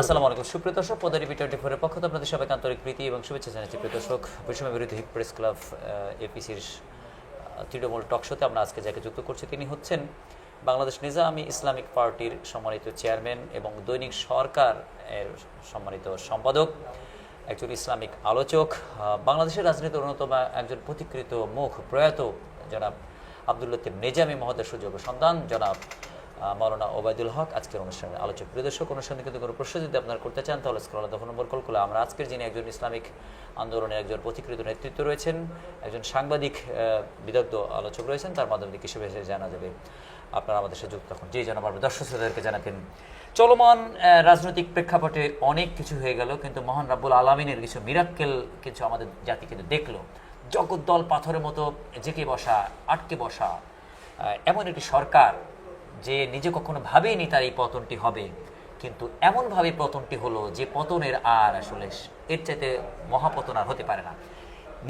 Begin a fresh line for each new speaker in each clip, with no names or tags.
আসসালামু আলাইকুম। সুপ্রিয় দর্শক, পদারি পক্ষ আপনাদের সবাইকে আন্তরিক প্রীতি এবং শুভেচ্ছা জানাচ্ছি। প্রিয় দর্শক বৈষম্য বিরোধী প্রেস ক্লাব এপিসির তৃণমূল টক শোতে আমরা আজকে যাকে যুক্ত করছি তিনি হচ্ছেন বাংলাদেশ নিজামী ইসলামিক পার্টির সম্মানিত চেয়ারম্যান এবং দৈনিক সরকার এর সম্মানিত সম্পাদক, একজন ইসলামিক আলোচক বাংলাদেশের রাজনীতির অন্যতম একজন প্রতিকৃত মুখ প্রয়াত জনাব আব্দুল লতিফ নিজামী মহোদয় সুযোগ সন্ধান জনাব মাওলানা ওবায়দুল হক আজকের অনুষ্ঠানে আলোচক। প্রিয় দর্শক, অনুষ্ঠানে কিন্তু কোনো প্রশ্ন, যদি আপনারা করতে চান, তাহলে স্ক্রল দফ নম্বর কল করলে আমরা আজকের যিনি একজন ইসলামিক আন্দোলনের একজন প্রতিকৃত নেতৃত্ব রয়েছেন, একজন সাংবাদিক বিদগ্ধ আলোচক রয়েছেন, তার মাধ্যমে বিষয়ে জানা যাবে? আপনারা আমাদের সাথে যুক্ত থাকুন। যে জানাব আমরা দর্শক শ্রোতাদেরকে জানাতেন। চলমান রাজনৈতিক প্রেক্ষাপটে অনেক কিছু হয়ে গেল, কিন্তু মহান রাব্বুল আলমিনের কিছু মিরাক্কেল কিছু আমাদের জাতি কিন্তু দেখল। জগদ্দল পাথরের মতো জেকে বসা, আটকে বসা এমন একটি সরকার যে নিজে কখনো ভাবেনি তার এই পতনটি হবে কিন্তু এমনভাবে পতনটি হলো যে পতনের আর আসলে এর চাইতে মহাপতন আর হতে পারে না।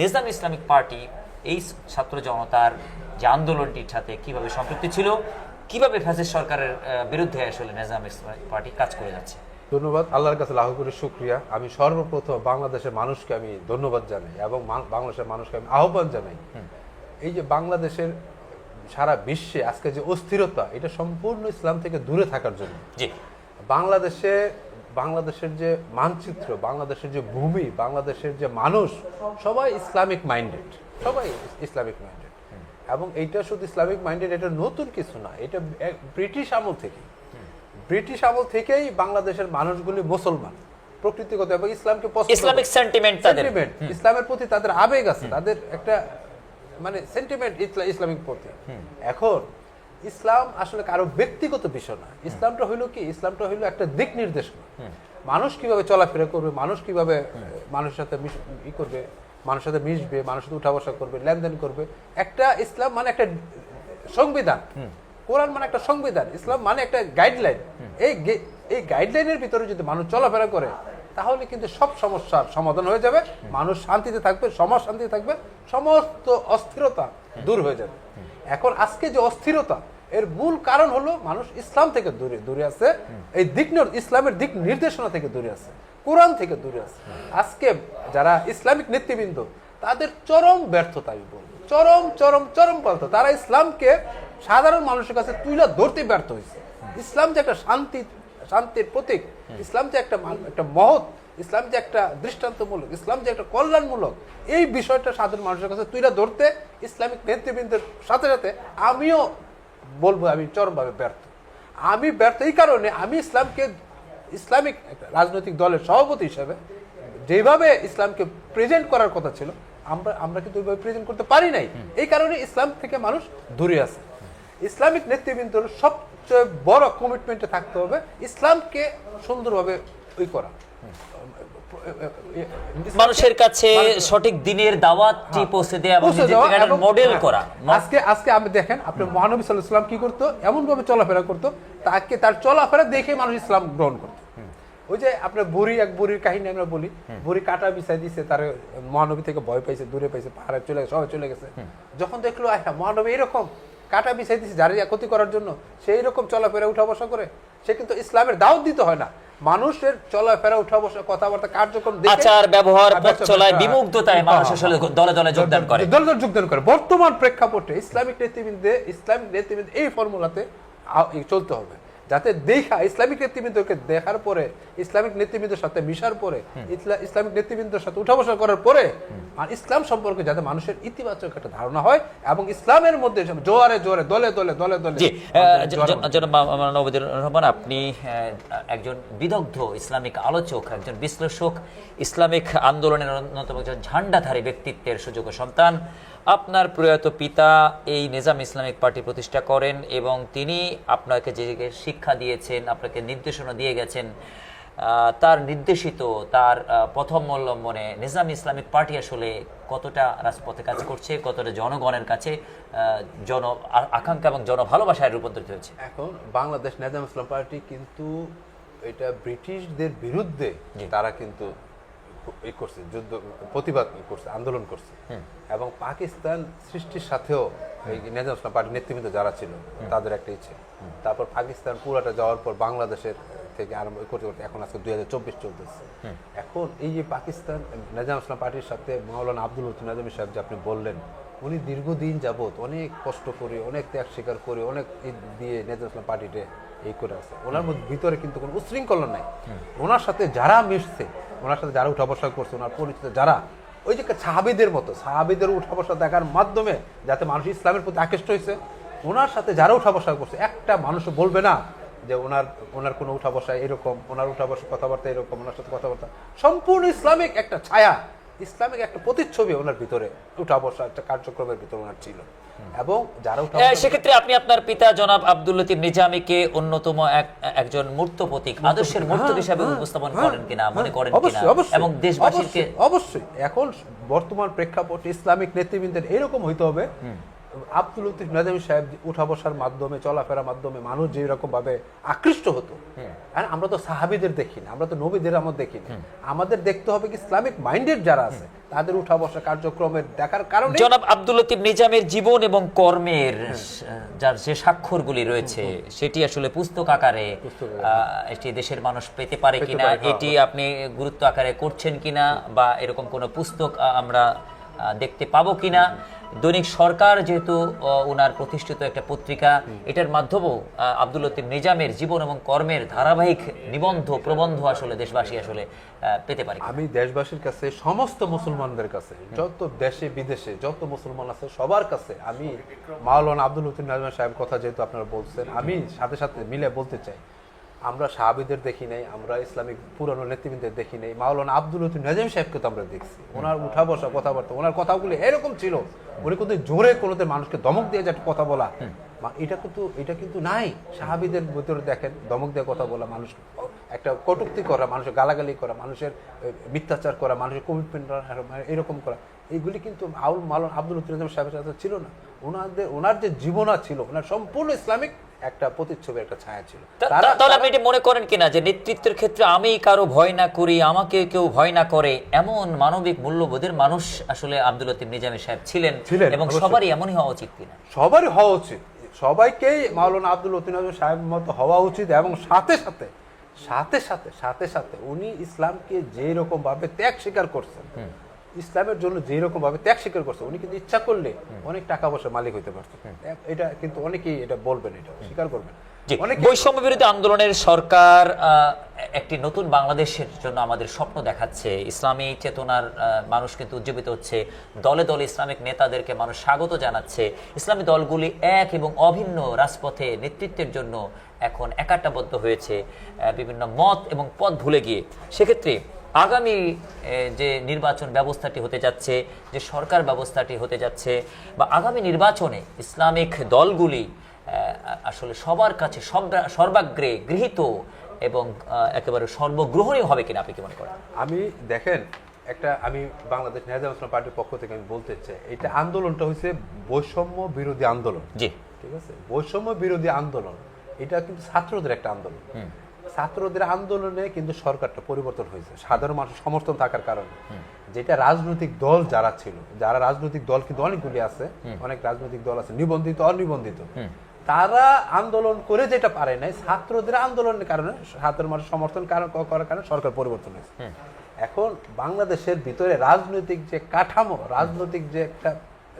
নিজাম ইসলামিক পার্টি এই ছাত্র জনতার যে আন্দোলনটির সাথে কীভাবে সম্পৃক্ত ছিল কীভাবে ফ্যাসিস্ট সরকারের বিরুদ্ধে আসলে নিজাম ইসলামিক পার্টি কাজ করে যাচ্ছে।
ধন্যবাদ। আল্লাহর কাছে লাখ করে শুক্রিয়া। আমি সর্বপ্রথম বাংলাদেশের মানুষকে আমি ধন্যবাদ জানাই এবং বাংলাদেশের মানুষকে আমি আহ্বান জানাই। এই যে বাংলাদেশের সারা বিশ্বে আজকে যে অস্থিরতা এটা সম্পূর্ণ ইসলাম থেকে দূরে থাকার জন্য।
জি।
বাংলাদেশে বাংলাদেশের যে মানচিত্র বাংলাদেশের যে ভূমি বাংলাদেশের যে মানুষ সবাই ইসলামিক মাইন্ডেড। সবাই ইসলামিক মাইন্ডেড। এবং এইটা শুধু ইসলামিক মাইন্ডেড এটা নতুন কিছু না এটা ব্রিটিশ আমল থেকে ব্রিটিশ আমল থেকেই বাংলাদেশের মানুষগুলি মুসলমান প্রকৃতিগত এবং ইসলামকে
ইসলামিক সেন্টিমেন্ট
ইসলামের প্রতি তাদের আবেগ আছে তাদের একটা মানে সেন্টিমেন্ট ইসলামিক প্রতি এখন ইসলাম আসলে কারও ব্যক্তিগত বিষয় না। ইসলামটা হইল কি? ইসলামটা হইল একটা দিক নির্দেশনা। মানুষ কীভাবে চলাফেরা করবে, মানুষ কীভাবে, মানুষের সাথে ই করবে, মানুষের সাথে মিশবে, মানুষের সাথে উঠা বসা করবে, লেনদেন করবে। একটা ইসলাম মানে একটা সংবিধান। কোরআন মানে একটা সংবিধান। ইসলাম মানে একটা গাইডলাইন এই এই গাইডলাইনের ভিতরে যদি মানুষ চলাফেরা করে তাহলে কিন্তু সব সমস্যার সমাধান হয়ে যাবে। মানুষ শান্তিতে থাকবে, সমাজ শান্তিতে থাকবে, সমস্ত অস্থিরতা দূর হয়ে যাবে। এখন আজকে যে অস্থিরতা, এর মূল কারণ হলো মানুষ ইসলাম থেকে দূরে দূরে আছে। এই দিক ইসলামের দিক নির্দেশনা থেকে দূরে আছে। কোরআন থেকে দূরে আছে। আজকে যারা ইসলামিক নেতৃবৃন্দ, তাদের চরম ব্যর্থতা আমি বলব। চরম চরম চরম ব্যর্থ তারা ইসলামকে সাধারণ মানুষের কাছে তুলে ধরতে ব্যর্থ হয়েছে। ইসলাম যে একটা শান্তি শান্তির প্রতীক। ইসলাম যে একটা একটা মহৎ, ইসলাম যে একটা দৃষ্টান্তমূলক, ইসলাম যে একটা কল্যাণমূলক, এই বিষয়টা সাধারণ মানুষের কাছে তুইরা ধরতে ইসলামিক নেতৃবৃন্দের সাথে সাথে আমিও বলব, আমি চরমভাবে ব্যর্থ। আমি ব্যর্থ এই কারণে আমি ইসলামকে ইসলামিক রাজনৈতিক দলের সভাপতি হিসেবে যেভাবে ইসলামকে প্রেজেন্ট করার কথা ছিল, আমরা আমরা কিন্তু ওইভাবে প্রেজেন্ট করতে পারি নাই। এই কারণে ইসলাম থেকে মানুষ দূরে আছে। ইসলামিক নেতৃবৃন্দর সবচেয়ে বড় কমিটমেন্টে থাকতে হবে ইসলামকে সুন্দরভাবে ওই করা।
মানুষের কাছে সঠিক দিনের দাওয়াতটি পৌঁছে দেওয়া এবং নিজেকে মডেল
হ্যাঁ।
করা।
আজকে আজকে আপনি দেখেন আপনি মহানবী সাল্লাল্লাহু আলাইহি কি করতো? এমন ভাবে চলাফেরা করতো তাকে তার চলাফেরা দেখে মানুষ ইসলাম গ্রহণ করতো। ওই যে আপনার বুড়ি এক বুড়ির কাহিনী আমরা বলি। বুড়ি কাটা বিছাই দিছে তার মহানবী থেকে ভয় পাইছে দূরে পাইছে পাহাড়ে চলে গেছে সবাই চলে গেছে। যখন দেখল আহ মহানবী এরকম। কাটা বিছাই দিছে যারা ক্ষতি করার জন্য সেই রকম চলাফেরা উঠা বসা করে। সে কিন্তু ইসলামের দাওয়াত দিতে হয় না। মানুষের চলাফেরা উঠা বসা কথাবার্তা কার্যক্রম
আচার ব্যবহার চলায়
হ্যাঁ।
বিমুগ্ধতায় মানুষ আসলে দলে দলে যোগদান করে।
দলে দলে যোগদান করে। বর্তমান প্রেক্ষাপটে ইসলামিক নেতৃবৃন্দে ইসলামিক নেতৃবৃন্দ এই ফর্মুলাতে চলতে হবে। যাতে দেখা ইসলামিক নেতৃবৃন্দকে দেখার পরে ইসলামিক নেতৃবৃন্দের সাথে মিশার পরে ইসলামিক নেতৃবৃন্দের সাথে উঠা বসা করার পরে আর ইসলাম সম্পর্কে যাতে মানুষের ইতিবাচক একটা ধারণা হয় এবং ইসলামের মধ্যে জোয়ারে জোয়ারে দলে দলে দলে দলে
রহমান আপনি একজন বিদগ্ধ ইসলামিক আলোচক একজন বিশ্লেষক ইসলামিক আন্দোলনের অন্যতম একজন ঝান্ডাধারী ব্যক্তিত্বের সুযোগ্য সন্তান। আপনার প্রয়াত পিতা এই নিজাম ইসলামিক পার্টি প্রতিষ্ঠা করেন এবং তিনি আপনাকে যে শিক্ষা দিয়েছেন আপনাকে নির্দেশনা দিয়ে গেছেন তার নির্দেশিত তার প্রথম অবলম্বনে নিজাম ইসলামিক পার্টি আসলে কতটা রাজপথে কাজ করছে কতটা জনগণের কাছে জন আকাঙ্ক্ষা এবং জন ভালোবাসায় রূপান্তরিত হয়েছে?
এখন বাংলাদেশ নিজাম ইসলাম পার্টি কিন্তু এটা ব্রিটিশদের বিরুদ্ধে তারা কিন্তু করছে যুদ্ধ প্রতিবাদ করছে আন্দোলন করছে। এবং পাকিস্তান সৃষ্টির সাথেও এই পার্টির নেতৃবৃন্দ যারা ছিল তাদের একটা ইচ্ছে। তারপর পাকিস্তান পুরাটা যাওয়ার পর বাংলাদেশের থেকে আরম্ভ করতে করতে এখন আজকে দুই হাজার চব্বিশ চলতেছে। এখন এই যে পাকিস্তান নাজাম ইসলাম পার্টির সাথে মাওলানা আব্দুল লতিফ নাজামি সাহেব যে আপনি বললেন উনি দীর্ঘদিন যাবত অনেক কষ্ট করে অনেক ত্যাগ স্বীকার করে অনেক দিয়ে নেজাম ইসলাম পার্টিতে এই করে আছে। ওনার মধ্যে ভিতরে কিন্তু কোনো উশৃঙ্খলা নাই। ওনার সাথে যারা মিশছে ওনার সাথে যারা উঠা বসা করছে ওনার পরিচিত যারা ওই যে সাহাবিদের মতো সাহাবিদের উঠা বসা দেখার মাধ্যমে যাতে মানুষ ইসলামের প্রতি আকৃষ্ট হয়েছে ওনার সাথে যারা উঠা বসা করছে একটা মানুষ বলবে না যে ওনার ওনার কোনো উঠা বসা এরকম ওনার উঠা বসা কথাবার্তা এরকম ওনার সাথে কথাবার্তা। সম্পূর্ণ ইসলামিক একটা ছায়া ইসলামিক একটা প্রতিচ্ছবি ওনার ভিতরে উঠা বসা একটা কার্যক্রমের ভিতরে ওনার ছিল। এবং যারা
সেক্ষেত্রে আপনি আপনার পিতা জনাব আব্দুল লতিফ নিজামীকে অন্যতম এক একজন মূর্ত প্রতীক আদর্শের মূর্ত
হ্যাঁ,
হিসাবে
হ্যাঁ,
উপস্থাপন
হ্যাঁ,
করেন কিনা মনে করেন কিনা? এবং দেশবাসীকে
অবশ্যই, অবশ্যই। এখন বর্তমান প্রেক্ষাপটে ইসলামিক নেতৃবৃন্দের এরকম হইতে হবে আব্দুল লতিফ নাজামি সাহেব উঠা বসার মাধ্যমে চলাফেরার মাধ্যমে মানুষ যে ভাবে আকৃষ্ট হতো আর আমরা তো সাহাবিদের দেখি না আমরা তো নবীদের আমার দেখি না। আমাদের দেখতে হবে কি ইসলামিক মাইন্ডেড যারা আছে তাদের উঠা বসা কার্যক্রমের দেখার কারণে
জনাব আব্দুল লতিফ নিজামের জীবন এবং কর্মের যার যে স্বাক্ষরগুলি রয়েছে সেটি আসলে পুস্তক আকারে এটি দেশের মানুষ পেতে পারে কিনা
হ্যাঁ।
এটি আপনি গুরুত্ব আকারে করছেন কিনা বা এরকম কোনো পুস্তক আমরা দেখতে পাবো কিনা দৈনিক সরকার যেহেতু ওনার প্রতিষ্ঠিত একটা পত্রিকা এটার মাধ্যমেও আব্দুল লতিফ নিজামের জীবন এবং কর্মের ধারাবাহিক নিবন্ধ প্রবন্ধ আসলে দেশবাসী আসলে আহ, পেতে পারে।
আমি দেশবাসীর কাছে সমস্ত মুসলমানদের কাছে যত দেশে বিদেশে যত মুসলমান আছে সবার কাছে আমি মাওলানা আব্দুল হতিন নাজমান সাহেব কথা যেহেতু আপনারা বলছেন আমি সাথে সাথে মিলে বলতে চাই আমরা সাহাবিদের দেখি নাই আমরা ইসলামিক পুরনো নেতৃবৃন্দের দেখি নাই। মাওলানা আব্দুল হতিন নাজিম সাহেবকে তো আমরা দেখছি। ওনার উঠা বসা কথাবার্তা ওনার কথাগুলি এরকম ছিল। উনি কিন্তু জোরে কোনোদিন মানুষকে দমক দিয়ে যে কথা বলা। এটা কিন্তু এটা কিন্তু নাই। সাহাবিদের ভিতরে দেখেন দমক দিয়ে কথা বলা মানুষ একটা কটুক্তি করা মানুষের গালাগালি করা মানুষের মিথ্যাচার করা মানুষের কমিটমেন্ট এরকম করা। এইগুলি কিন্তু আউল মালন আব্দুল লতিফ সাহেবের সাথে ছিল না। ওনাদের ওনার যে জীবনা ছিল ওনার সম্পূর্ণ ইসলামিক একটা প্রতিচ্ছবি একটা ছায়া ছিল। তারা
তাহলে আপনি এটি মনে করেন কিনা যে নেতৃত্বের ক্ষেত্রে আমি কারও ভয় না করি আমাকে কেউ ভয় না করে এমন মানবিক মূল্যবোধের মানুষ আসলে আব্দুল লতিফ নিজামী সাহেব ছিলেন এবং সবারই এমনই হওয়া উচিত কিনা?
সবারই হওয়া উচিত। সবাইকেই মাওলানা আব্দুল লতিন আজম সাহেবের মতো হওয়া উচিত এবং সাথে সাথে সাথে সাথে সাথে সাথে উনি ইসলামকে যে রকম ভাবে ত্যাগ স্বীকার করছেন ইসলামের জন্য যে রকম ভাবে ত্যাগ স্বীকার করছে উনি কিন্তু ইচ্ছা করলে অনেক টাকা পয়সার মালিক হইতে পারতেন। এটা কিন্তু অনেকেই এটা বলবেন এটা স্বীকার করবেন।
বৈষম্য বিরোধী আন্দোলনের সরকার একটি নতুন বাংলাদেশের জন্য আমাদের স্বপ্ন দেখাচ্ছে। ইসলামী চেতনার মানুষ কিন্তু উজ্জীবিত হচ্ছে। দলে দলে ইসলামিক নেতাদেরকে মানুষ স্বাগত জানাচ্ছে। ইসলামী দলগুলি এক এবং অভিন্ন রাজপথে নেতৃত্বের জন্য এখন একাট্টাবদ্ধ হয়েছে। বিভিন্ন মত এবং পথ ভুলে গিয়ে। সেক্ষেত্রে আগামী যে নির্বাচন ব্যবস্থাটি হতে যাচ্ছে যে সরকার ব্যবস্থাটি হতে যাচ্ছে বা আগামী নির্বাচনে ইসলামিক দলগুলি আসলে সবার কাছে সর্বাগ্রে গৃহীত এবং একেবারে সর্বগ্রহণীয় হবে কিনা আপনি কি মনে করেন?
আমি দেখেন একটা আমি বাংলাদেশ নেহাজ ইসলাম পার্টির পক্ষ থেকে আমি বলতে চাই এটা আন্দোলনটা হয়েছে বৈষম্য বিরোধী আন্দোলন
জি।
ঠিক আছে? বৈষম্য বিরোধী আন্দোলন এটা কিন্তু ছাত্রদের একটা আন্দোলন। ছাত্রদের আন্দোলনে কিন্তু সরকারটা পরিবর্তন হয়েছে। সাধারণ মানুষের সমর্থন থাকার কারণে। যেটা রাজনৈতিক দল যারা ছিল যারা রাজনৈতিক দল কিন্তু অনেকগুলি আছে অনেক রাজনৈতিক দল আছে নিবন্ধিত অনিবন্ধিত। তারা আন্দোলন করে যেটা পারে নাই ছাত্রদের আন্দোলনের কারণে সাধারণ মানুষ সমর্থন কারণ করার কারণে সরকার পরিবর্তন হয়েছে। এখন বাংলাদেশের ভিতরে রাজনৈতিক যে কাঠামো রাজনৈতিক যে একটা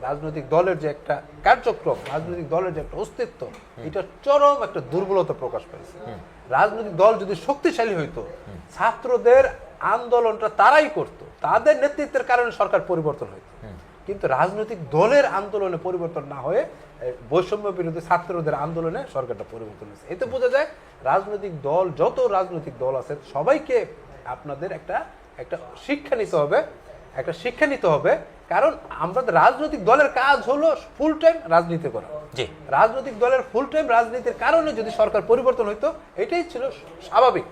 রাজনৈতিক দলের যে একটা কার্যক্রম রাজনৈতিক দলের যে একটা অস্তিত্ব এটা চরম একটা দুর্বলতা প্রকাশ পেয়েছে। রাজনৈতিক দল যদি শক্তিশালী হইতো ছাত্রদের আন্দোলনটা তারাই করত তাদের নেতৃত্বের কারণে সরকার পরিবর্তন হইতো। কিন্তু রাজনৈতিক দলের আন্দোলনে পরিবর্তন না হয়ে বৈষম্য বিরোধী ছাত্রদের আন্দোলনে সরকারটা পরিবর্তন হয়েছে। এতে বোঝা যায় রাজনৈতিক দল যত রাজনৈতিক দল আছে সবাইকে আপনাদের একটা একটা শিক্ষা নিতে হবে একটা শিক্ষা নিতে হবে কারণ আমাদের রাজনৈতিক দলের কাজ হলো ফুল টাইম রাজনীতি করা।
জি।
রাজনৈতিক দলের ফুল টাইম রাজনীতির কারণে যদি সরকার পরিবর্তন হইতো এটাই ছিল স্বাভাবিক।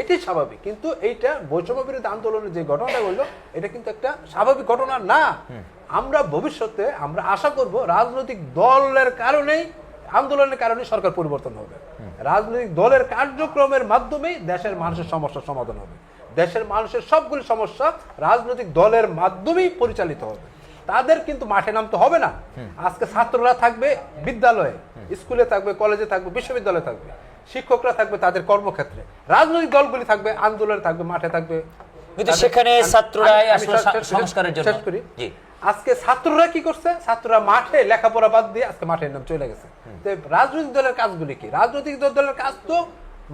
এটাই স্বাভাবিক। কিন্তু এইটা বৈষম্য বিরোধী আন্দোলনের যে ঘটনাটা হইল এটা কিন্তু একটা স্বাভাবিক ঘটনা না। আমরা ভবিষ্যতে আমরা আশা করব রাজনৈতিক দলের কারণেই আন্দোলনের কারণে সরকার পরিবর্তন হবে। রাজনৈতিক দলের কার্যক্রমের মাধ্যমেই দেশের মানুষের সমস্যার সমাধান হবে। দেশের মানুষের সবগুলি সমস্যা রাজনৈতিক দলের মাধ্যমেই পরিচালিত হবে। তাদের কিন্তু মাঠে নামতে হবে না। আজকে ছাত্ররা থাকবে বিদ্যালয়ে স্কুলে থাকবে কলেজে থাকবে বিশ্ববিদ্যালয়ে থাকবে শিক্ষকরা থাকবে তাদের কর্মক্ষেত্রে। রাজনৈতিক দলগুলি থাকবে আন্দোলনে থাকবে মাঠে থাকবে।
কিন্তু সেখানে ছাত্ররাই
আমি- আমি
আসলে
শেষ- শেষ-
সংস্কারের জন্য-
শেষ করি। আজকে ছাত্ররা কি করছে? ছাত্ররা মাঠে লেখাপড়া বাদ দিয়ে আজকে মাঠে নাম চলে গেছে। রাজনৈতিক দলের কাজগুলি কি? রাজনৈতিক দল- দলের কাজ তো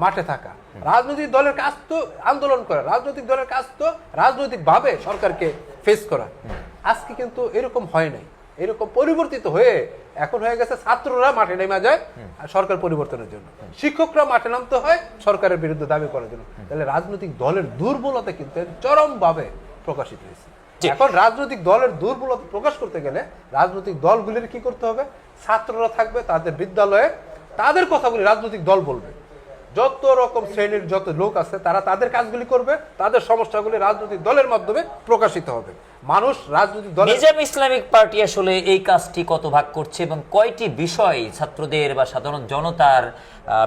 মাঠে থাকা। রাজনৈতিক দলের কাজ তো আন্দোলন করা রাজনৈতিক দলের কাজ তো রাজনৈতিক ভাবে সরকারকে ফেস করা। আজকে কিন্তু এরকম হয় নাই। এরকম পরিবর্তিত হয়ে এখন হয়ে গেছে ছাত্ররা মাঠে নেমে যায় সরকার পরিবর্তনের জন্য। শিক্ষকরা মাঠে নামতে হয় সরকারের বিরুদ্ধে দাবি করার জন্য। তাহলে রাজনৈতিক দলের দুর্বলতা কিন্তু চরম ভাবে প্রকাশিত হয়েছে। এখন রাজনৈতিক দলের দুর্বলতা প্রকাশ করতে গেলে রাজনৈতিক দলগুলির কি করতে হবে? ছাত্ররা থাকবে তাদের বিদ্যালয়ে তাদের কথাগুলি রাজনৈতিক দল বলবে। যত রকম শ্রেণির যত লোক আছে তারা তাদের কাজগুলি করবে তাদের সমস্যাগুলি রাজনৈতিক দলের মাধ্যমে প্রকাশিত হবে। মানুষ রাজনৈতিক দল
নিজাম ইসলামিক পার্টি আসলে এই কাজটি কত ভাগ করছে এবং কয়টি বিষয় ছাত্রদের বা সাধারণ জনতার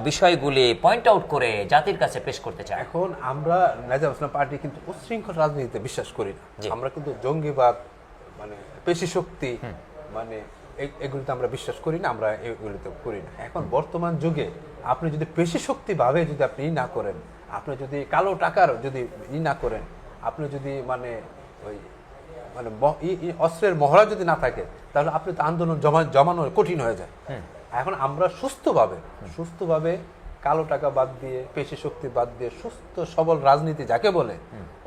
বিষয়গুলি পয়েন্ট আউট করে জাতির কাছে পেশ করতে চায়?
এখন আমরা নাজাম ইসলাম পার্টি কিন্তু উচ্ছৃঙ্খল রাজনীতিতে বিশ্বাস করি না। আমরা কিন্তু জঙ্গিবাদ মানে পেশি শক্তি মানে এগুলিতে আমরা বিশ্বাস করি না আমরা এগুলিতে করি না। এখন বর্তমান যুগে আপনি যদি পেশি শক্তিভাবে যদি আপনি ই না করেন আপনি যদি কালো টাকার যদি ই না করেন আপনি যদি মানে ওই মানে অস্ত্রের মহড়া যদি না থাকে তাহলে আপনি তো আন্দোলন জমা জমানো কঠিন হয়ে যায়। এখন আমরা সুস্থভাবে সুস্থভাবে কালো টাকা বাদ দিয়ে পেশি শক্তি বাদ দিয়ে সুস্থ সবল রাজনীতি যাকে বলে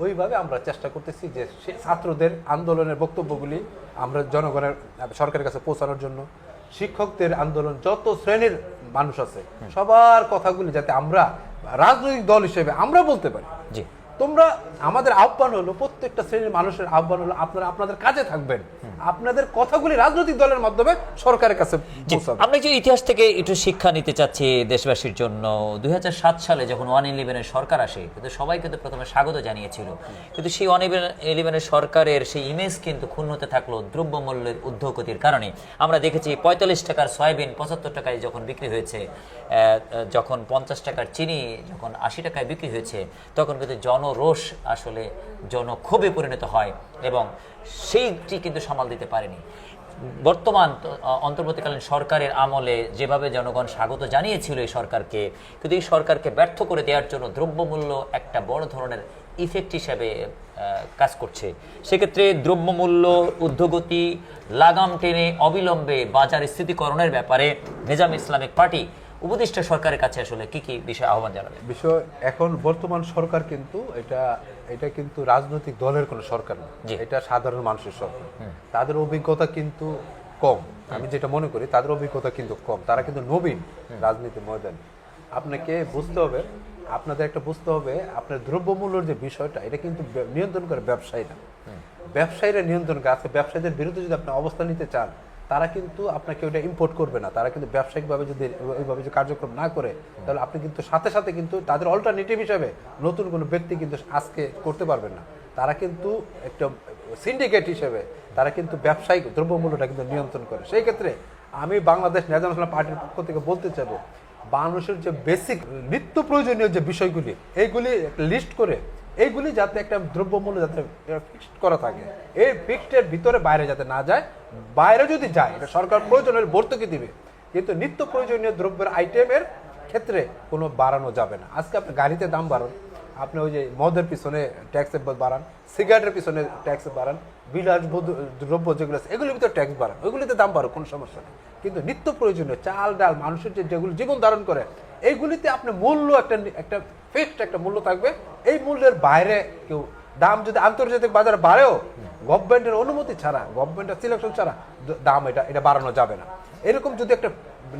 ওইভাবে আমরা চেষ্টা করতেছি যে সে ছাত্রদের আন্দোলনের বক্তব্যগুলি আমরা জনগণের সরকারের কাছে পৌঁছানোর জন্য। শিক্ষকদের আন্দোলন যত শ্রেণির মানুষ আছে সবার কথাগুলি যাতে আমরা রাজনৈতিক দল হিসেবে আমরা বলতে পারি। তোমরা আমাদের আহ্বান হলো প্রত্যেকটা শ্রেণির মানুষের আহ্বান হলো আপনারা আপনাদের কাজে থাকবেন। আপনাদের কথাগুলি রাজনৈতিক দলের মাধ্যমে সরকারের কাছে
আমরা যে ইতিহাস থেকে একটু শিক্ষা নিতে চাচ্ছি দেশবাসীর জন্য দুই হাজার সাত সালে যখন ওয়ান ইলেভেনের সরকার আসে কিন্তু সবাই কিন্তু প্রথমে স্বাগত জানিয়েছিল। কিন্তু সেই ওয়ান ইলেভেনের সরকারের সেই ইমেজ কিন্তু ক্ষুণ্ণ হতে থাকল দ্রব্যমূল্যের ঊর্ধ্বগতির কারণে। আমরা দেখেছি পঁয়তাল্লিশ টাকার সয়াবিন পঁচাত্তর টাকায় যখন বিক্রি হয়েছে যখন পঞ্চাশ টাকার চিনি যখন আশি টাকায় বিক্রি হয়েছে তখন কিন্তু জনরোষ আসলে জন জনক্ষোভে পরিণত হয় এবং সেইটি কিন্তু সামাল দিতে পারেনি। বর্তমান অন্তর্বর্তীকালীন সরকারের আমলে যেভাবে জনগণ স্বাগত জানিয়েছিল এই সরকারকে, কিন্তু এই সরকারকে ব্যর্থ করে দেওয়ার জন্য দ্রব্যমূল্য একটা বড় ধরনের ইফেক্ট হিসাবে কাজ করছে। সেক্ষেত্রে দ্রব্যমূল্য, ঊর্ধ্বগতি, লাগাম টেনে অবিলম্বে বাজার স্থিতিকরণের ব্যাপারে নিজাম ইসলামিক পার্টি উপদেষ্টা সরকারের কাছে আসলে কি কি বিষয়ে আহ্বান জানাবে
বিষয় এখন বর্তমান সরকার কিন্তু এটা এটা কিন্তু রাজনৈতিক দলের কোনো সরকার না। এটা সাধারণ মানুষের সরকার। তাদের অভিজ্ঞতা কিন্তু কম। আমি যেটা মনে করি তাদের অভিজ্ঞতা কিন্তু কম। তারা কিন্তু নবীন রাজনীতির ময়দানে। আপনাকে বুঝতে হবে আপনাদের একটা বুঝতে হবে আপনার দ্রব্যমূল্যের যে বিষয়টা এটা কিন্তু নিয়ন্ত্রণ করে ব্যবসায়ীরা। ব্যবসায়ীরা নিয়ন্ত্রণ করে আজকে ব্যবসায়ীদের বিরুদ্ধে যদি আপনি অবস্থান নিতে চান তারা কিন্তু আপনাকে ওটা ইম্পোর্ট করবে না। তারা কিন্তু ব্যবসায়িকভাবে যদি ওইভাবে যদি কার্যক্রম না করে, তাহলে আপনি কিন্তু সাথে সাথে কিন্তু তাদের অল্টারনেটিভ হিসাবে নতুন কোনো ব্যক্তি কিন্তু আজকে করতে পারবেন না। তারা কিন্তু একটা সিন্ডিকেট হিসেবে তারা কিন্তু ব্যবসায়িক দ্রব্যমূল্যটা কিন্তু নিয়ন্ত্রণ করে। সেই ক্ষেত্রে আমি বাংলাদেশ ইসলাম পার্টির পক্ষ থেকে বলতে চাইব, মানুষের যে বেসিক নিত্য প্রয়োজনীয় যে বিষয়গুলি, এইগুলি লিস্ট করে এইগুলি যাতে একটা দ্রব্যমূল্য যাতে ফিক্সড করা থাকে। এই ফিক্সডের ভিতরে বাইরে যাতে না যায়, বাইরে যদি যায়, এটা সরকার প্রয়োজনের ভর্তুকি দিবে, কিন্তু নিত্য প্রয়োজনীয় দ্রব্যের আইটেমের ক্ষেত্রে কোনো বাড়ানো যাবে না। আজকে আপনি গাড়িতে দাম বাড়ান, আপনি ওই যে মদের পিছনে ট্যাক্স বাড়ান সিগারেটের পিছনে ট্যাক্স বাড়ান বিলাস দ্রব্য যেগুলো আছে, এগুলির ভিতরে ট্যাক্স বাড়ান ওইগুলিতে দাম বাড়ো কোনো সমস্যা নেই। কিন্তু নিত্য প্রয়োজনীয় চাল, ডাল, মানুষের যে যেগুলো জীবন ধারণ করে এইগুলিতে আপনি মূল্য একটা একটা ফিক্সড একটা মূল্য থাকবে। এই মূল্যের বাইরে কেউ দাম যদি আন্তর্জাতিক বাজারে বাড়েও গভর্নমেন্টের অনুমতি ছাড়া গভর্নমেন্টের সিলেকশন ছাড়া দাম এটা এটা বাড়ানো যাবে না। এরকম যদি একটা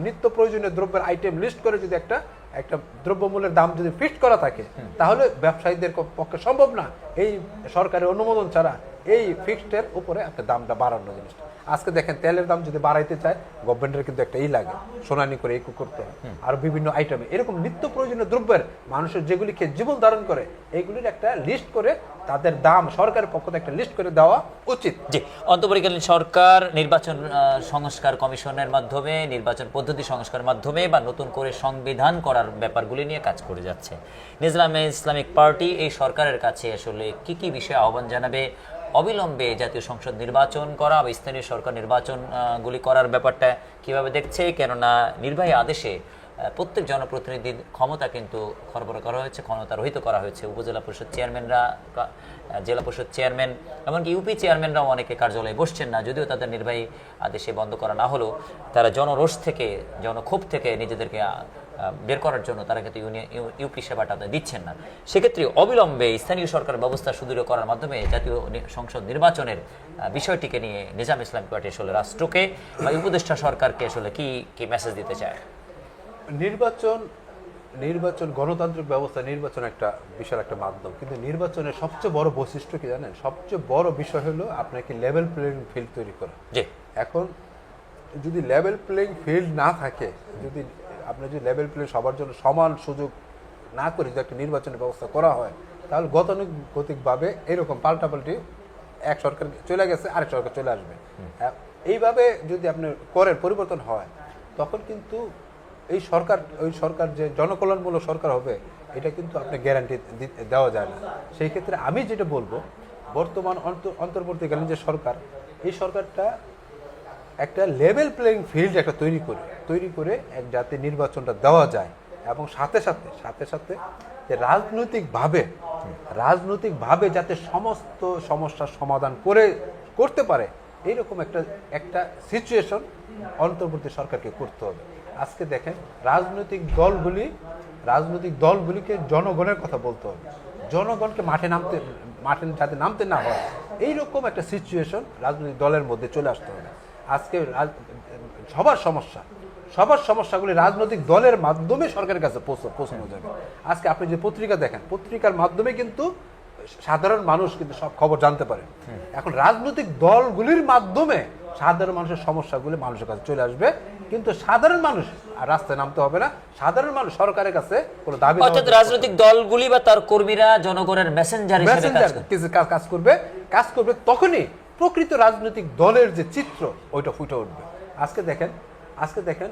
নিত্য প্রয়োজনীয় দ্রব্যের আইটেম লিস্ট করে যদি একটা একটা দ্রব্যমূল্যের দাম যদি ফিক্সড করা থাকে, তাহলে ব্যবসায়ীদের পক্ষে সম্ভব না। এই সরকারের অনুমোদন ছাড়া এই ফিক্সডের উপরে একটা দামটা বাড়ানো জিনিসটা। আজকে দেখেন তেলের দাম যদি বাড়াইতে চায় গভর্নমেন্টের কিন্তু একটা ই লাগে সোনানি করে এই করতে হয়। আর বিভিন্ন আইটেমে এরকম নিত্য প্রয়োজনীয় দ্রব্যের মানুষের যেগুলি খেয়ে জীবন ধারণ করে এইগুলির একটা লিস্ট করে তাদের দাম সরকারের পক্ষ থেকে একটা লিস্ট করে দেওয়া উচিত।
জি অন্তর্বর্তীকালীন সরকার নির্বাচন সংস্কার কমিশনের মাধ্যমে নির্বাচন পদ্ধতি সংস্কারের মাধ্যমে বা নতুন করে সংবিধান করার ব্যাপারগুলি নিয়ে কাজ করে যাচ্ছে। নিজলামে ইসলামিক পার্টি এই সরকারের কাছে আসলে কি কি বিষয়ে আহ্বান জানাবে? অবিলম্বে জাতীয় সংসদ নির্বাচন করা বা স্থানীয় সরকার নির্বাচন আহ, গুলি করার ব্যাপারটা কীভাবে দেখছে? কেননা নির্বাহী আদেশে প্রত্যেক জনপ্রতিনিধির ক্ষমতা কিন্তু খরবর করা হয়েছে ক্ষমতা রহিত করা হয়েছে। উপজেলা পরিষদ চেয়ারম্যানরা জেলা পরিষদ চেয়ারম্যান এমনকি ইউপি চেয়ারম্যানরাও অনেকে কার্যালয়ে বসছেন না যদিও তাদের নির্বাহী আদেশে বন্ধ করা না হলেও তারা জনরোষ থেকে জনক্ষোভ থেকে নিজেদেরকে বের করার জন্য তারা কিন্তু ইউনিয়ন ইউপি সেবাটা দিচ্ছেন না। সেক্ষেত্রে অবিলম্বে স্থানীয় সরকার ব্যবস্থা সুদৃঢ় করার মাধ্যমে জাতীয় সংসদ নির্বাচনের বিষয়টিকে নিয়ে নিজাম ইসলাম পার্টি আসলে রাষ্ট্রকে বা উপদেষ্টা সরকারকে আসলে কি কি মেসেজ দিতে চায়?
নির্বাচন নির্বাচন গণতান্ত্রিক ব্যবস্থা নির্বাচন একটা বিশাল একটা মাধ্যম। কিন্তু নির্বাচনের সবচেয়ে বড় বৈশিষ্ট্য কি জানেন? সবচেয়ে বড় বিষয় হলো আপনাকে লেভেল প্লেয়িং ফিল্ড তৈরি করা। এখন যদি লেভেল প্লেয়িং ফিল্ড না থাকে যদি আপনার যদি লেভেল প্লে সবার জন্য সমান সুযোগ না করে যদি একটা নির্বাচনের ব্যবস্থা করা হয় তাহলে গতানুগতিকভাবে এরকম পাল্টাপাল্টি এক সরকার চলে গেছে আরেক সরকার চলে আসবে। এইভাবে যদি আপনি করেন পরিবর্তন হয় তখন কিন্তু এই সরকার ওই সরকার যে জনকল্যাণমূলক সরকার হবে এটা কিন্তু আপনি গ্যারান্টি দেওয়া যায় না। সেই ক্ষেত্রে আমি যেটা বলব বর্তমান অন্ত- অন্তর্বর্তীকালীন যে সরকার এই সরকারটা একটা লেভেল প্লেইং ফিল্ড একটা তৈরি করে তৈরি করে এক যাতে নির্বাচনটা দেওয়া যায় এবং সাথে সাথে সাথে সাথে যে রাজনৈতিকভাবে রাজনৈতিকভাবে যাতে সমস্ত সমস্যার সমাধান করে, করতে পারে, এইরকম একটা একটা সিচুয়েশন অন্তর্বর্তী সরকারকে করতে হবে। আজকে দেখেন রাজনৈতিক দলগুলি, রাজনৈতিক দলগুলিকে জনগণের কথা বলতে হবে। জনগণকে মাঠে নামতে, মাঠে যাতে নামতে না হয়, এইরকম একটা সিচুয়েশন রাজনৈতিক দলের মধ্যে চলে আসতে হবে। আজকে সবার সমস্যা। সবার সমস্যাগুলি রাজনৈতিক দলের মাধ্যমে সরকারের কাছে পৌঁছানো যাবে। আজকে আপনি যে পত্রিকা দেখেন পত্রিকার মাধ্যমে কিন্তু সাধারণ মানুষ কিন্তু সব খবর জানতে পারে। এখন রাজনৈতিক দলগুলির মাধ্যমে সাধারণ মানুষের সমস্যাগুলি মানুষের কাছে চলে আসবে। কিন্তু সাধারণ মানুষ আর রাস্তায় নামতে হবে না সাধারণ মানুষ সরকারের কাছে কোনো দাবি
অর্থাৎ রাজনৈতিক দলগুলি বা তার কর্মীরা জনগণের মেসেঞ্জার হিসেবে কাজ
করবে। কাজ করবে তখনই প্রকৃত রাজনৈতিক দলের যে চিত্র, ওইটা ফুটে উঠবে। আজকে দেখেন আজকে দেখেন,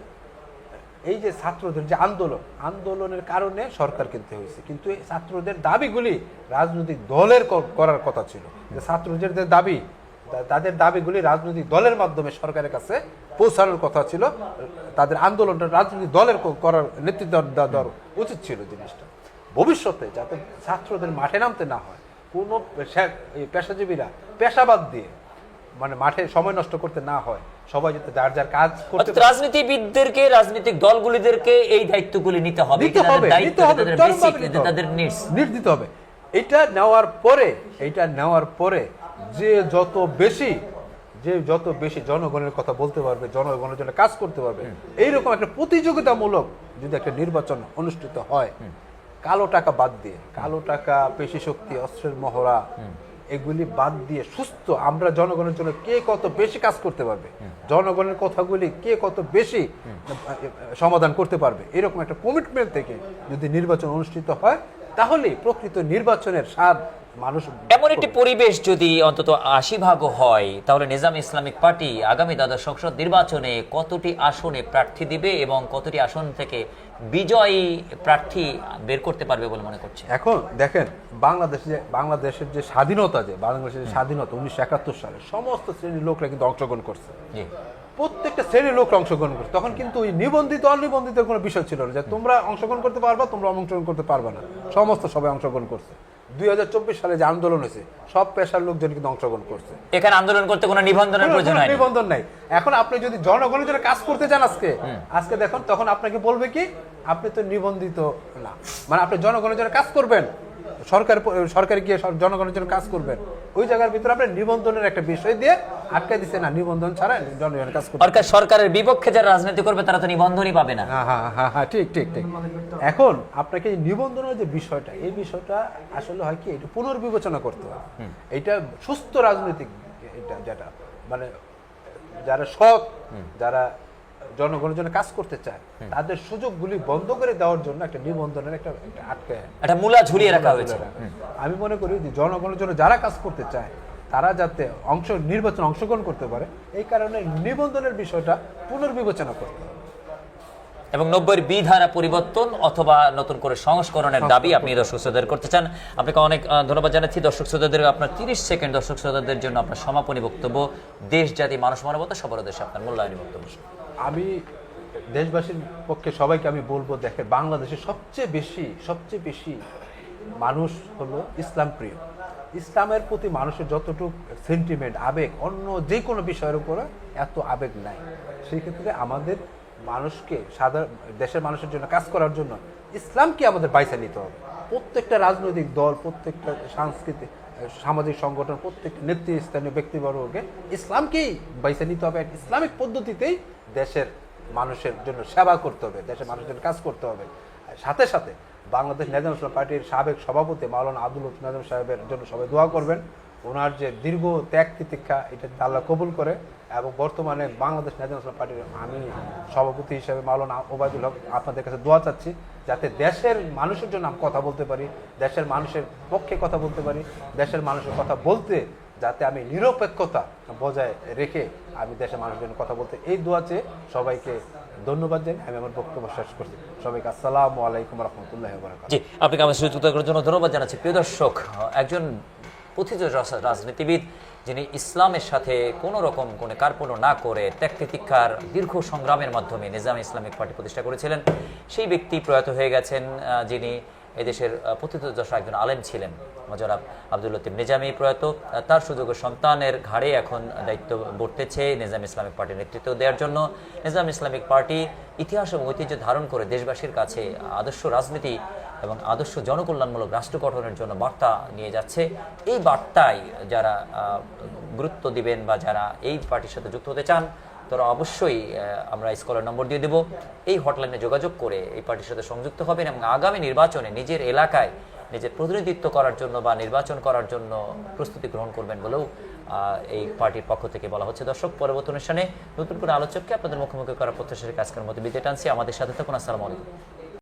এই যে ছাত্রদের যে আন্দোলন, আন্দোলনের কারণে সরকার কিনতে হয়েছে। কিন্তু এই ছাত্রদের দাবিগুলি রাজনৈতিক দলের করার কথা ছিল। যে ছাত্রদের যে দাবি তাদের দাবিগুলি রাজনৈতিক দলের মাধ্যমে সরকারের কাছে পৌঁছানোর কথা ছিল। তাদের আন্দোলনটা রাজনৈতিক দলের করার নেতৃত্ব দেওয়া দেওয়ার উচিত ছিল জিনিসটা। ভবিষ্যতে যাতে ছাত্রদের মাঠে নামতে না হয়, কোনো পেশাজীবীরা পেশাবাদ দিয়ে মানে মাঠে সময় নষ্ট করতে না হয় সবাই যাতে যার যার কাজ করতে
রাজনীতিবিদদেরকে রাজনৈতিক দলগুলিদেরকে এই দায়িত্বগুলি নিতে হবে
নিতে হবে নিতে হবে
তাদের নিডস
নিট দিতে হবে। এটা নেওয়ার পরে এটা নেওয়ার পরে যে যত বেশি যে যত বেশি জনগণের কথা বলতে পারবে জনগণের জন্য কাজ করতে পারবে এইরকম একটা প্রতিযোগিতামূলক যদি একটা নির্বাচন অনুষ্ঠিত হয় কালো টাকা বাদ দিয়ে কালো টাকা পেশি শক্তি অস্ত্রের মহড়া এগুলি বাদ দিয়ে সুস্থ আমরা জনগণের জন্য কে কত বেশি কাজ করতে পারবে? জনগণের কথাগুলি কে কত বেশি সমাধান করতে পারবে? এরকম একটা কমিটমেন্ট থেকে যদি নির্বাচন অনুষ্ঠিত হয় তাহলে প্রকৃত নির্বাচনের স্বাদ মানুষ
এমন একটি পরিবেশ যদি অন্তত আশি ভাগও হয় তাহলে নিজাম ইসলামিক পার্টি আগামী দ্বাদশ সংসদ নির্বাচনে কতটি আসনে প্রার্থী দিবে এবং কতটি আসন থেকে বিজয়ী প্রার্থী বের করতে পারবে বলে মনে করছে
এখন দেখেন বাংলাদেশ যে বাংলাদেশের যে স্বাধীনতা যে বাংলাদেশের যে স্বাধীনতা উনিশশো একাত্তর সালে সমস্ত শ্রেণির লোকরা কিন্তু অংশগ্রহণ করছে। প্রত্যেকটা শ্রেণির লোক অংশগ্রহণ করছে। তখন কিন্তু ওই নিবন্ধিত অনিবন্ধিত কোনো বিষয় ছিল না যে তোমরা অংশগ্রহণ করতে পারবা তোমরা অংশগ্রহণ করতে পারবা না। সমস্ত সবাই অংশগ্রহণ করছে। দুই হাজার চব্বিশ সালে যে আন্দোলন হয়েছে সব পেশার লোকজন কিন্তু অংশগ্রহণ করছে।
এখানে আন্দোলন করতে কোনো নিবন্ধনের প্রয়োজন হয়
নিবন্ধন নাই। এখন আপনি যদি জনগণের জন্য কাজ করতে চান আজকে আজকে দেখুন তখন আপনাকে বলবে কি আপনি তো নিবন্ধিত না। মানে আপনি জনগণের জন্য কাজ করবেন সরকার সরকারে গিয়ে জনগণের জন্য কাজ করবেন। ওই জায়গার ভিতরে আপনি নিবন্ধনের একটা বিষয় দিয়ে আটকে দিচ্ছে না নিবন্ধন ছাড়া জনগণের কাজ করবে
সরকার সরকারের বিপক্ষে যারা রাজনীতি করবে তারা তো নিবন্ধনই পাবে না।
হ্যাঁ হ্যাঁ হ্যাঁ হ্যাঁ ঠিক ঠিক ঠিক। এখন আপনাকে নিবন্ধনের যে বিষয়টা এই বিষয়টা আসলে হয় কি এটা পুনর্বিবেচনা করতে হবে। এটা সুস্থ রাজনৈতিক এটা যেটা মানে যারা সৎ যারা জনগণের জন্য কাজ করতে চায় তাদের সুযোগগুলি বন্ধ করে দেওয়ার জন্য একটা নিবন্ধনের একটা আটকে
একটা মূলা ঝুলিয়ে রাখা হয়েছে।
আমি মনে করি যে জনগণের জন্য যারা কাজ করতে চায় তারা যাতে অংশ নির্বাচন অংশগ্রহণ করতে পারে এই কারণে নিবন্ধনের বিষয়টা পুনর্বিবেচনা করতে হবে।
এবং নব্বইয়ের বি ধারা পরিবর্তন অথবা নতুন করে সংস্করণের দাবি আপনি দর্শক শ্রোতাদের করতে চান আপনাকে অনেক ধন্যবাদ জানাচ্ছি। দর্শক শ্রোতাদের আপনার তিরিশ সেকেন্ড দর্শক শ্রোতাদের জন্য আপনার সমাপনী বক্তব্য দেশ জাতি মানুষ মানবতা সবার দেশে আপনার মূল্যায়নী বক্তব্য।
আমি দেশবাসীর পক্ষে সবাইকে আমি বলব, দেখেন বাংলাদেশে সবচেয়ে বেশি সবচেয়ে বেশি মানুষ হলো ইসলাম প্রিয়। ইসলামের প্রতি মানুষের যতটুকু সেন্টিমেন্ট আবেগ, অন্য যে কোনো বিষয়ের উপরে এত আবেগ নাই। সেই ক্ষেত্রে আমাদের মানুষকে সাধারণ, দেশের মানুষের জন্য কাজ করার জন্য ইসলামকে আমাদের বাইসা নিতে হবে। প্রত্যেকটা রাজনৈতিক দল, প্রত্যেকটা সাংস্কৃতিক সামাজিক সংগঠন, প্রত্যেক নেতৃস্থানীয় ব্যক্তিবর্গকে ইসলামকেই বাইসা নিতে হবে ইসলামিক পদ্ধতিতেই দেশের মানুষের জন্য সেবা করতে হবে, দেশের মানুষের জন্য কাজ করতে হবে। সাথে সাথে বাংলাদেশ ন্যাশনাল পার্টির সাবেক সভাপতি মাওলানা আব্দুল নাজম সাহেবের জন্য সবাই দোয়া করবেন। ওনার যে দীর্ঘ ত্যাগ তিতিক্ষা, এটা আল্লাহ কবুল করে এবং বর্তমানে বাংলাদেশ ন্যাশনাল পার্টির আমি সভাপতি হিসেবে মাওলানা ওবায়দুল হক আপনাদের কাছে দোয়া চাচ্ছি যাতে দেশের মানুষের জন্য আমি কথা বলতে পারি, দেশের মানুষের পক্ষে কথা বলতে পারি, দেশের মানুষের কথা বলতে যাতে আমি নিরপেক্ষতা বজায় রেখে আমি দেশের মানুষের জন্য কথা বলতে। এই দোয়া চেয়ে সবাইকে ধন্যবাদ জানাই। আমি আমার বক্তব্য শেষ করছি। সবাইকে আসসালামু আলাইকুম রহমতুল্লাহ
জি, আপনাকে আমার সুযোগ করার জন্য ধন্যবাদ জানাচ্ছি। প্রিয় দর্শক, একজন পথিত রাজনীতিবিদ যিনি ইসলামের সাথে কোনো রকম কোনো কার্পণ্য না করে ত্যাগ তিতিক্ষার দীর্ঘ সংগ্রামের মাধ্যমে নিজাম ইসলামিক পার্টি প্রতিষ্ঠা করেছিলেন সেই ব্যক্তি প্রয়াত হয়ে গেছেন যিনি এদেশের আহ, পথিত দশা একজন আলেম ছিলেন মজরাব আব্দুল লতিফ নিজামী প্রয়াত। তার সুযোগ্য সন্তানের ঘাড়ে এখন দায়িত্ব বর্তেছে নিজাম ইসলামিক পার্টির নেতৃত্ব দেওয়ার জন্য। নিজাম ইসলামিক পার্টি ইতিহাস এবং ঐতিহ্য ধারণ করে দেশবাসীর কাছে আদর্শ রাজনীতি এবং আদর্শ জনকল্যাণমূলক রাষ্ট্র গঠনের জন্য বার্তা নিয়ে যাচ্ছে। এই বার্তায় যারা গুরুত্ব দিবেন বা যারা এই পার্টির সাথে যুক্ত হতে চান, তারা অবশ্যই আমরা স্কলার নম্বর দিয়ে দেব। এই হটলাইনে যোগাযোগ করে এই পার্টির সাথে সংযুক্ত হবেন এবং আগামী নির্বাচনে নিজের এলাকায় নিজের প্রতিনিধিত্ব করার জন্য বা নির্বাচন করার জন্য প্রস্তুতি গ্রহণ করবেন বলেও এই পার্টির পক্ষ থেকে বলা হচ্ছে। দর্শক, পরবর্তী অনুষ্ঠানে নতুন করে আলোচককে আপনাদের মুখোমুখি করার প্রত্যাশার কাজকের মধ্যে বিদায় টানছি। আমাদের সাথে থাকুন। আসসালামু আলাইকুম।